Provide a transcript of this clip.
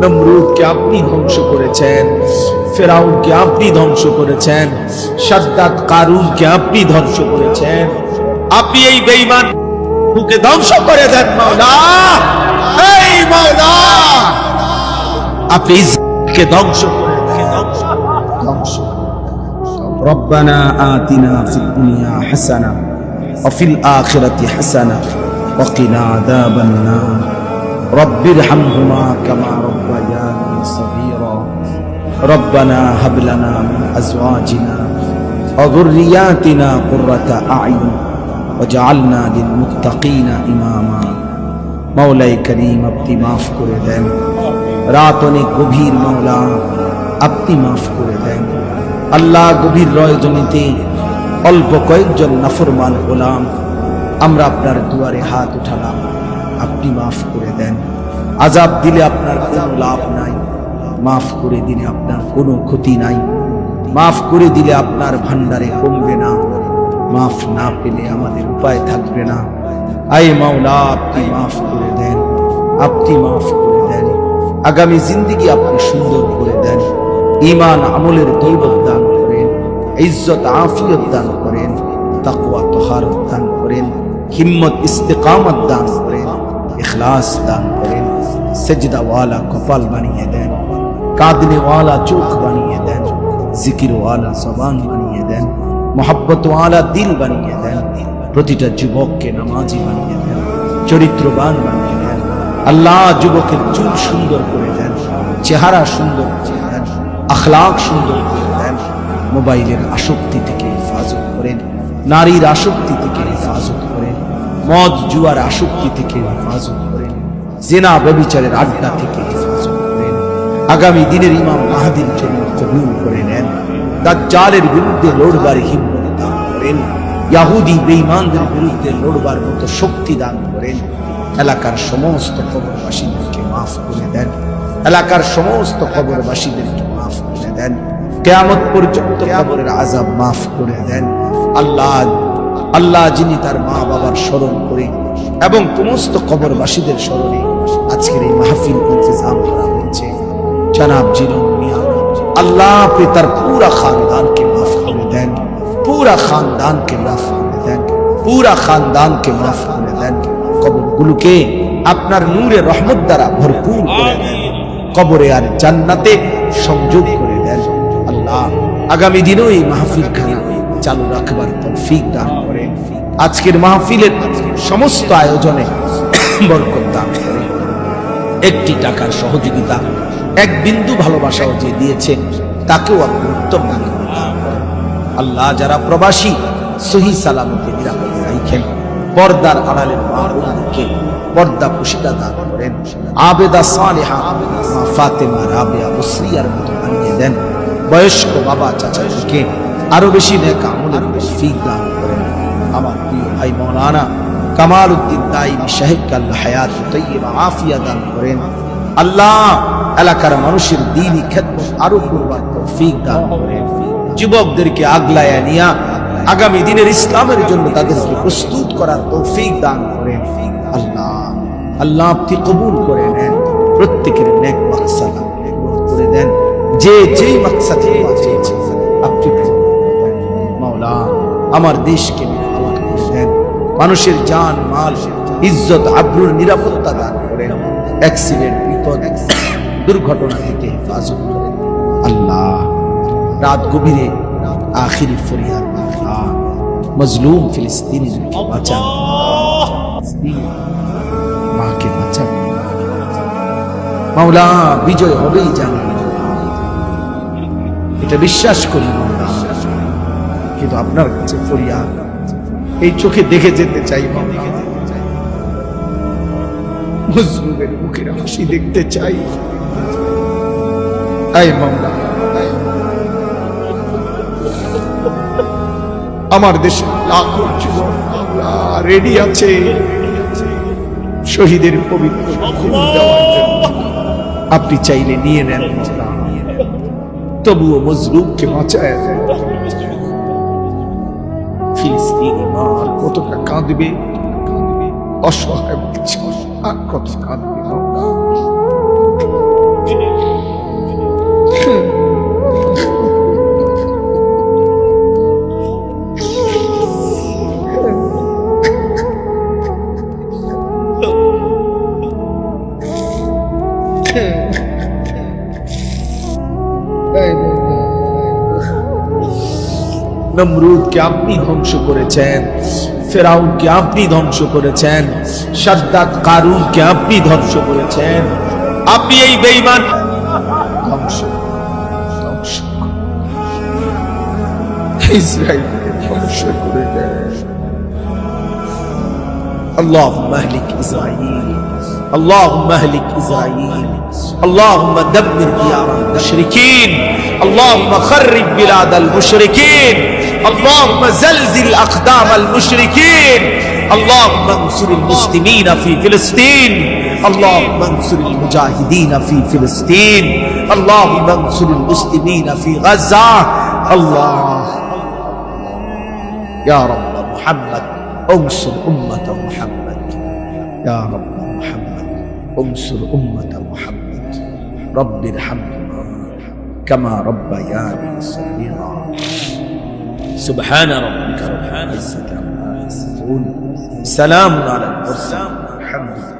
নমরুদকে আপনি ধ্বংস করেছেন ফেরাউনকে আপনি ধ্বংস করেছেন সাদ্দাত কারুনকে আপনি ধ্বংস করেছেন। আপনি এই বেঈমান বুকে ধ্বংস করে দেন মাওলা। এই মাওলা। আপনি কে ধ্বংস করে ধ্বংস রব্বানা আতিনা ফিদ দুনিয়া হাসানা। وفي الآخرة حسنة وقنا عذاب النار رب ارحمهما كما ربياني صغيرا ربنا هب لنا من أزواجنا وذرياتنا قرة أعين وجعلنا للمتقين إماما মাওলাই করিম আপনি মাফ করে দেন রাত অনেক গভীর মাওলা আপনি মাফ করে দেন আল্লাহ গভীর রয়জনীতে অল্প কয়েকজন নাফরমান গোলাম, আমরা আপনার দুয়ারে হাত উঠালাম। আপনি মাফ করে দেন। আজাব দিলে আপনার কোনো লাভ নাই। মাফ করে দিলে আপনার কোনো ক্ষতি নাই। মাফ করে দিলে আপনার ভান্ডারে কমবে না। মাফ না পেলে আমাদের উপায় থাকবে না। আই মাওলা, আপনি মাফ করে দেন। আপনি মাফ করে দেন। আগামী জিন্দিগি আপনি সুন্দর করে দেন। ইমান আমলের দৌলত দান ইজ্জত, আফিয়ত দান করেন, তাকওয়া, তহারত দান করেন, হিম্মত, ইস্তেকামত দান করেন, ইখলাস দান করেন, সেজদাওয়ালা কপাল বানিয়ে দেন, কাঁদনেওয়ালা চোখ বানিয়ে দেন, জিকিরওয়ালা জবান বানিয়ে দেন, মোহাব্বতওয়ালা দিল বানিয়ে দেন, প্রতিটা যুবককে নামাজি বানিয়ে দেন, চরিত্রবান বানিয়ে দেন, আল্লাহ যুবকের চুল সুন্দর করে দেন, চেহারা সুন্দর করে দেন, আখলাক সুন্দর করে মোবাইলের আসক্তি থেকে হেফাজত করেন, নারীর আসক্তি থেকে হেফাজত করেন, মদ জুয়ার আসক্তি থেকে হেফাজত করেন, জেনা ব্যবিচারের আড্ডা থেকে হেফাজত করেন। আগামী দিনের ইমাম মাহাদির জন্য কবুল করে নেন, দাজ্জালের বিরুদ্ধে লড়বার হিম্মত দান করেন, ইয়াহুদি বেঈমানদের বিরুদ্ধে লড়বার মতো শক্তি দান করেন। এলাকার সমস্ত কবরবাসীদেরকে মাফ করে দেন, এলাকার সমস্ত কবরবাসীদেরকে মাফ করে দেন। কেয়ামত পর্যন্ত কবরের আজাব মাফ করে দেন। আল্লাহ আল্লাহ যিনি তার মা বাবার স্মরণ করে এবং সমস্ত কবরবাসীদের স্মরণে আজকের এই মাহফিল ইন্তজাম করা হয়েছে। জনাব জিরন মিয়া, আল্লাহ আপনি তার পুরা খানদানকে মাফ করে দেন। পুরা খানদানকে মাফ করে দেন। পুরা খানদানকে মাফ করে দেন। কবরগুলোকে আপনার নূরে রহমত দ্বারা ভরপুর করে দেন। কবরে আর জান্নাতে সংযোগ করে দেন। আল্লাহ। আগামী দিনেও এই মাহফিল খানা চালু রাখবার তৌফিক দান করেন আজকের মাহফিলের সমস্ত আয়োজনে বরকত দান করেন একটি টাকার সহযোগিতা, এক বিন্দু ভালোবাসাও যে দিয়েছে, তাকেও আপনি উত্তম দান। আল্লাহ যারা প্রবাসী, সহি সালামতে নিরাপদ রাইখেন পর্দার আড়ালের মা বোনকে পর্দা খুশিটা দান করেন। আবেদা সালেহা ফাতেমা রাবেয়া মুসরিয়ার মতো বানিয়ে দেন। বয়স্ক বাবা চাচাকে আরও বেশি দান করেন। আমার প্রিয় ভাই মৌলানা কামাল উদ্দিন হায়াত আফিয়া দান করেন। আল্লাহ এলাকার মানুষের দিনই আরও তৌফিক দান করেন। যুবকদেরকে নিয়া আগামী দিনের ইসলামের জন্য তাদেরকে প্রস্তুত করার তৌফিক দান করেন। আল্লাহ আল্লাহ আপনি কবুল করে নেন। প্রত্যেকের নেক মাকসাদ করে দেন যে যেই মাকসাদ আপনি। মাওলা, আমার দেশকে করে দেন মানুষের জান, মাল, ইজ্জত, আব্রুর নিরাপত্তা দান করেন অ্যাক্সিডেন্ট, বিপদ দুর্ঘটনা থেকে হেফাজত করেন আল্লাহ, রাত গভীরে আখিরি ফরিয়াদ মজলুম ফিলিস্তিনিদেরকে বাঁচান মাকে বাঁচান। মাওলা, বিজয় হবেই জানি এটা বিশ্বাস করি। কিন্তু আপনার কাছে ফরিয়াদ, এই চোখে দেখে যেতে চাই মুখের হাসি দেখতে চাই। মাওলা আমার দেশে রেডি আছে। শহীদের পবিত্র। আপনি চাইলে নিয়ে নেন। তবুও মজলুমকে বাঁচায় দেন ফিলিস্তিনি মা আর কতটা কাঁদবে অসহায় বলছে আর কত কাঁদবে মাওলা। নমরুদকে আপনি ধ্বংস করেছেন ফেরাউনকে আপনি ধ্বংস করেছেন, সাদ্দাত কারুনকে আপনি ধ্বংস করেছেন। আপনি এই বেঈমান ধ্বংস ধ্বংস ধ্বংস করে দেন আল্লাহ মালিক ইসরাইল। اللهم اهلك إسرائيل. اللهم دمر ديار المشركين. اللهم خرب بلاد المشركين. اللهم زلزل أقدام المشركين. اللهم انصر المسلمين في فلسطين. اللهم انصر المجاهدين في فلسطين. اللهم انصر المسلمين في غزة. الله. يا رب محمد انصر أمة محمد. يا رب. انصر أمة محمد. رب ارحمهما كما ربياني صغيرا. سبحان ربك رب العزة عما يصفون. سلام على المرسلين. الحمد لله.